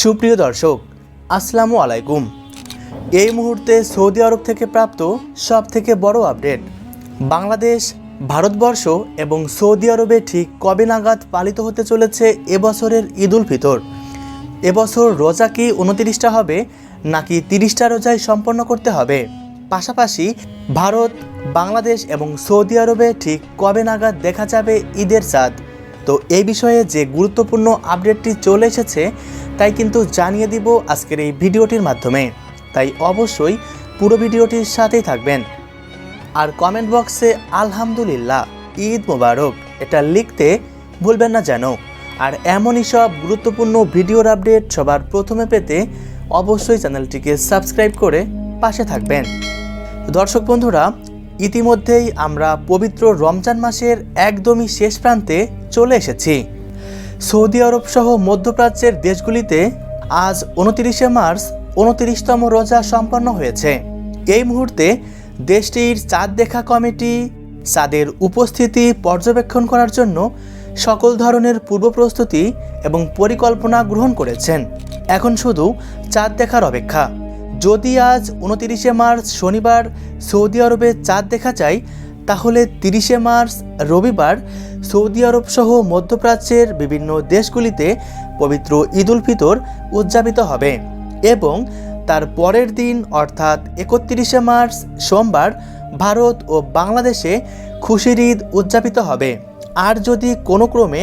সুপ্রিয় দর্শক, আসসালামু আলাইকুম। এই মুহূর্তে সৌদি আরব থেকে প্রাপ্ত সব থেকে বড় আপডেট, বাংলাদেশ, ভারতবর্ষ এবং সৌদি আরবে ঠিক কবে নাগাদ পালিত হতে চলেছে এবছরের ঈদ উল ফিতর? এবছর রোজা কি উনতিরিশটা হবে, নাকি তিরিশটা রোজায় সম্পন্ন করতে হবে? পাশাপাশি ভারত, বাংলাদেশ এবং সৌদি আরবে ঠিক কবে নাগাদ দেখা যাবে ঈদের চাঁদ? তো এই বিষয়ে যে গুরুত্বপূর্ণ আপডেটটি চলে এসেছে, তাই কিন্তু জানিয়ে দিব আজকের এই ভিডিওটির মাধ্যমে। তাই অবশ্যই পুরো ভিডিওটির সাথেই থাকবেন। আর কমেন্ট বক্সে আলহামদুলিল্লাহ, ঈদ মোবারক, এটা লিখতে ভুলবেন না যেন। আর এমনই সব গুরুত্বপূর্ণ ভিডিওর আপডেট সবার প্রথমে পেতে অবশ্যই চ্যানেলটিকে সাবস্ক্রাইব করে পাশে থাকবেন। দর্শক বন্ধুরা ইতিমধ্যেই আমরা পবিত্র রমজান মাসের একদমই শেষ প্রান্তে চলে এসেছি। সৌদি আরব সহ মধ্যপ্রাচ্যের দেশগুলিতে আজ উনতিরিশে মার্চ উনতিরিশতম রোজা সম্পন্ন হয়েছে। এই মুহূর্তে দেশটির চাঁদ দেখা কমিটি চাঁদের উপস্থিতি পর্যবেক্ষণ করার জন্য সকল ধরনের পূর্ব প্রস্তুতি এবং পরিকল্পনা গ্রহণ করেছেন। এখন শুধু চাঁদ দেখার অপেক্ষা। যদি আজ উনতিরিশে মার্চ শনিবার সৌদি আরবে চাঁদ দেখা যায়, তাহলে তিরিশে মার্চ রবিবার সৌদি আরব সহ মধ্যপ্রাচ্যের বিভিন্ন দেশগুলিতে পবিত্র ঈদ উল ফিতর উদযাপিত হবে এবং তার পরের দিন, অর্থাৎ একত্রিশে মার্চ সোমবার, ভারত ও বাংলাদেশে খুশির ঈদ উদযাপিত হবে। আর যদি কোনো ক্রমে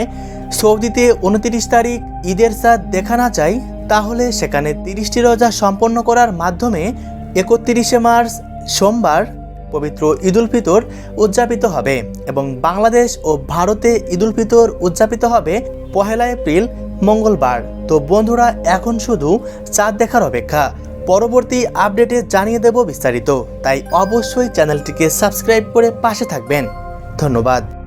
সৌদিতে উনতিরিশ তারিখ ঈদের চাঁদ দেখা না যায় তাহলে সেখানে তিরিশটি রোজা সম্পন্ন করার মাধ্যমে একত্রিশে মার্চ সোমবার পবিত্র ঈদুল ফিতর উদযাপিত হবে এবং বাংলাদেশ ও ভারতে ঈদুল ফিতর উদযাপিত হবে পহেলা এপ্রিল, মঙ্গলবার। তো বন্ধুরা, এখন শুধু চাঁদ দেখার অপেক্ষা। পরবর্তী আপডেটে জানিয়ে দেব বিস্তারিত। তাই অবশ্যই চ্যানেলটিকে সাবস্ক্রাইব করে পাশে থাকবেন। ধন্যবাদ।